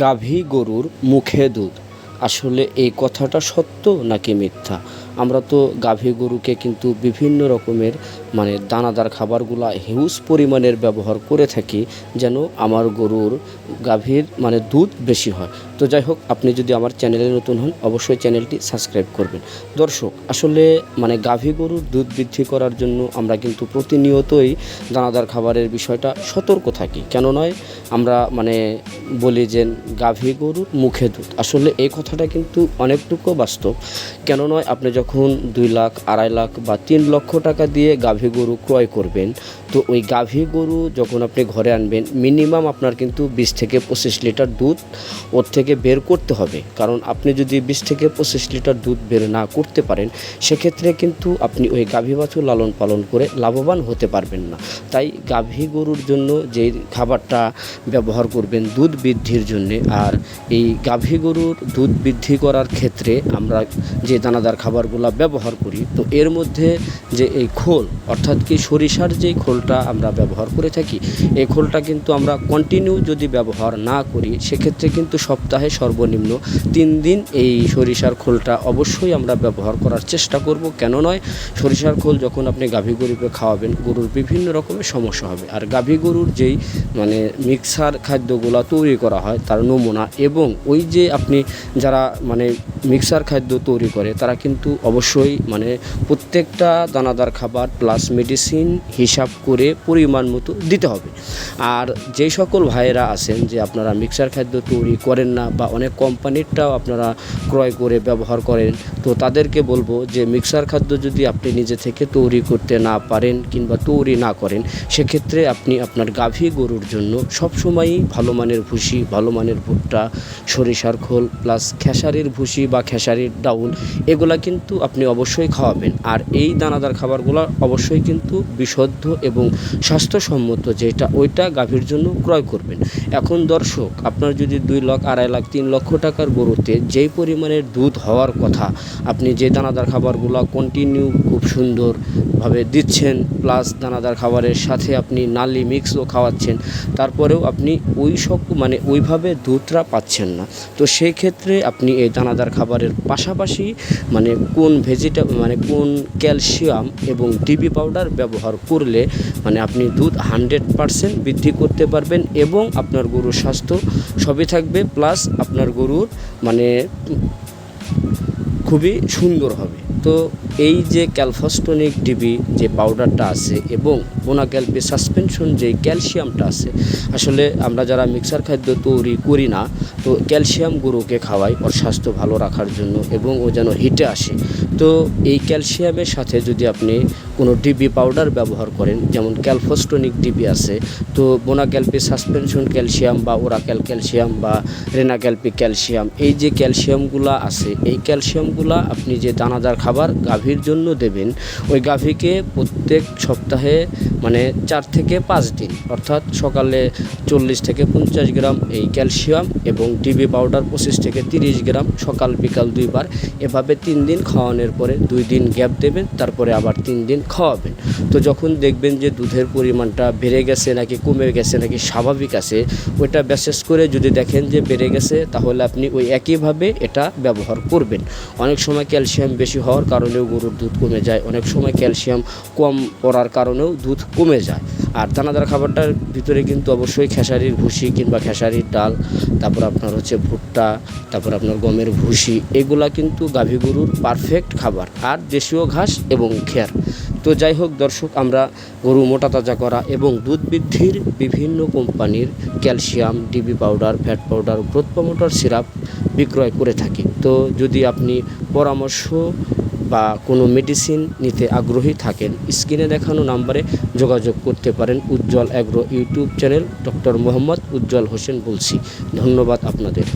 গাভী গরুর মুখে দুধ। আসলে এই কথাটা সত্য নাকি মিথ্যা? আমরা তো গাভী গরুকে কিন্তু বিভিন্ন রকমের মানে দানাদার খাবারগুলা হিউজ পরিমাণের ব্যবহার করে থাকি যেন আমার গরুর গাভীর মানে দুধ বেশি হয়। তো যাই হোক আপনি যদি আমার চ্যানেলে নতুন হন, অবশ্যই চ্যানেলটি সাবস্ক্রাইব করবেন। দর্শক, আসলে মানে গাভী গরুর দুধ বৃদ্ধি করার জন্য আমরা কিন্তু প্রতিনিয়তই দানাদার খাবারের বিষয়টা সতর্ক থাকি। কেন নয়? আমরা মানে বলি যে গাভী গরুর মুখে দুধ। আসলে এই কথাটা কিন্তু অনেকটুকু বাস্তব। কেন নয়? আপনি যখন দুই লাখ, আড়াই লাখ বা তিন লক্ষ টাকা দিয়ে গাভী গরু ক্রয় করবেন, তো ওই গাভী গরু যখন আপনি ঘরে আনবেন মিনিমাম আপনার কিন্তু বিশ থেকে পঁচিশ লিটার দুধ ওর থেকে বের করতে হবে। কারণ আপনি যদি বিশ থেকে পঁচিশ লিটার দুধ বের না করতে পারেন, সেক্ষেত্রে কিন্তু আপনি ওই গাভী বাছুর লালন পালন করে লাভবান হতে পারবেন না। তাই গাভী গরুর জন্য যে খাবারটা ব্যবহার করবেন দুধ বৃদ্ধির জন্যে, আর এই গাভী গরুর দুধ বৃদ্ধি করার ক্ষেত্রে আমরা যে দানাদার খাবারগুলো ব্যবহার করি, তো এর মধ্যে যে এই খোল, অর্থাৎ কি সরিষার যেই খোলটা আমরা ব্যবহার করে থাকি, এই খোলটা কিন্তু আমরা কন্টিনিউ যদি ব্যবহার না করি, সেক্ষেত্রে কিন্তু সপ্তাহে সর্বনিম্ন তিন দিন এই সরিষার খোলটা অবশ্যই আমরা ব্যবহার করার চেষ্টা করব। কেন নয়? সরিষার খোল যখন আপনি গাভী গরুকে খাওয়াবেন, গরুর বিভিন্ন রকমের সমস্যা হবে। আর গাভী গরুর যেই মানে মিক্সার খাদ্যগুলো তৈরি করা হয়, তার নমুনা এবং ওই যে আপনি যারা মানে মিক্সার খাদ্য তৈরি করে, তারা কিন্তু অবশ্যই মানে প্রত্যেকটা দানাদার খাবার প্লাস মেডিসিন হিসাব করে পরিমাণ মতো দিতে হবে। আর যে সকল ভাইয়েরা আছেন যে আপনারা মিক্সার খাদ্য তৈরি করেন না বা অনেক কোম্পানিরটাও আপনারা ক্রয় করে ব্যবহার করেন, তো তাদেরকে বলব যে মিক্সার খাদ্য যদি আপনি নিজে থেকে তৈরি করতে না পারেন কিংবা তৈরি না করেন, সেক্ষেত্রে আপনি আপনার গাভী গরুর জন্য সবসময়ই ভালো মানের ভুসি, ভালো মানের ভুট্টা, সরিষার খোল প্লাস খেসারির ভুসি বা খেসারির ডাউল, এগুলা কিন্তু আপনি অবশ্যই খাওয়াবেন। আর এই দানাদার খাবারগুলো অবশ্যই কিন্তু বিশুদ্ধ এবং স্বাস্থ্যসম্মত, যেটা ওইটা গাভীর জন্য ক্রয় করবেন। এখন দর্শক, আপনার যদি দুই লক্ষ আড়াই লাখ, তিন লক্ষ টাকার গরুতে যেই পরিমাণের দুধ হওয়ার কথা, আপনি যে দানাদার খাবারগুলো কন্টিনিউ খুব সুন্দরভাবে দিচ্ছেন প্লাস দানাদার খাবারের সাথে আপনি নালি মিক্সও খাওয়াচ্ছেন, তারপরেও আপনি ওই সব মানে ওইভাবে দুধটা পাচ্ছেন না। তো সেই ক্ষেত্রে আপনি এই দানাদার খাবারের পাশাপাশি মানে কোন ভেজিটা মানে কোন ক্যালসিয়াম এবং ডিবি পাউডার ব্যবহার করলে মানে আপনি দুধ হান্ড্রেড পারসেন্ট বৃদ্ধি করতে পারবেন এবং আপনার গরুর স্বাস্থ্য সবই থাকবে প্লাস আপনার গরুর মানে খুবই সুন্দর হবে। তো এই যে ক্যালফাস্টনিক ডিবি যে পাউডারটা আছে এবং বোনাক্যালপি সাসপেনশন যে ক্যালসিয়ামটা আছে, আসলে আমরা যারা মিক্সার খাদ্য তৈরি করি না, তো ক্যালসিয়াম গরুকে খাওয়াই ওর স্বাস্থ্য ভালো রাখার জন্য এবং ও যেন হিটে আসে। তো এই ক্যালসিয়ামের সাথে যদি আপনি কোনো ডিবি পাউডার ব্যবহার করেন, যেমন ক্যালফোস্টনিক ডিবি আছে, তো বোনাক্যালপি সাসপেনশন ক্যালসিয়াম বা ওরাক্যাল ক্যালসিয়াম বা রেনাক্যালপি ক্যালসিয়াম, এই যে ক্যালসিয়ামগুলা আছে, এই ক্যালসিয়ামগুলা আপনি যে দানাদার খাবার গাভীর জন্য দেবেন। ওই গাভীকে প্রত্যেক সপ্তাহে মানে চার থেকে পাঁচ দিন, অর্থাৎ সকালে চল্লিশ থেকে পঞ্চাশ গ্রাম এই ক্যালসিয়াম এবং ডিবি পাউডার পঁচিশ থেকে তিরিশ গ্রাম, সকাল বিকাল দুইবার। এভাবে তিন দিন খাওয়ানোর পরে দুই দিন গ্যাপ দেবেন, তারপরে আবার তিন দিন খাওয়াবেন। তো যখন দেখবেন যে দুধের পরিমাণটা বেড়ে গেছে নাকি কমে গেছে নাকি স্বাভাবিক আছে, ওইটা বিশেষ করে যদি দেখেন যে বেড়ে গেছে, তাহলে আপনি ওই একইভাবে এটা ব্যবহার করবেন। অনেক সময় ক্যালসিয়াম বেশি হওয়ার কারণেও গরুর দুধ কমে যায়, অনেক সময় ক্যালসিয়াম কম পড়ার কারণেও দুধ কমে যায়। আর দানাদার খাবারটার ভিতরে কিন্তু অবশ্যই খেসারির ভুসি কিংবা খেসারির ডাল, তারপর আপনার হচ্ছে ভুট্টা, তারপর আপনার গমের ভুসি, এগুলা কিন্তু গাভী গরুর পারফেক্ট খাবার। আর দেশীয় ঘাস এবং খেয়ার তো যাই হোক দর্শক, আমরা গরু মোটা তাজা করা এবং দুধ বৃদ্ধির বিভিন্ন কোম্পানির calcium DB powder fat powder growth promoter syrup বিক্রয় করে থাকি। তো যদি আপনি পরামর্শ বা কোনো মেডিসিন নিতে আগ্রহী থাকেন স্ক্রিনে দেখানো নাম্বারে যোগাযোগ করতে পারেন Ujjwal agro YouTube channel doctor Mohammad Ujjwal Hossain বলছি। ধন্যবাদ আপনাদের।